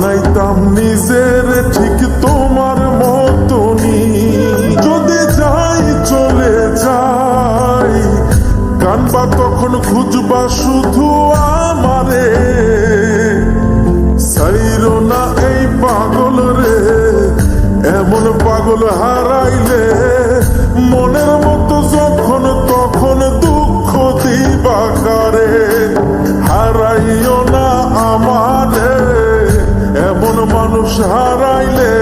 বানাইতাম নিজের ঠিক তোমার মতনই। যদি যাই, চলে যাই। কানবা তখন খুঁজবা শুধু আমারে। সাইরো না এই পাগল রে, এমন পাগল হারাইলে মনের হারাইলে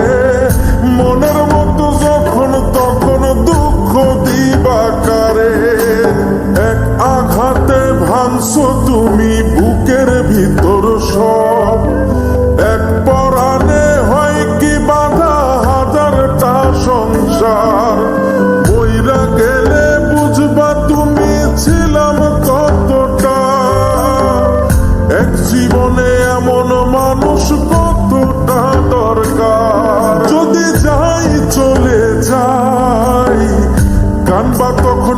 মনের মতো যখন তখন দুঃখ দিবা কারে? এক আঘাতে ভাঙছো তুমি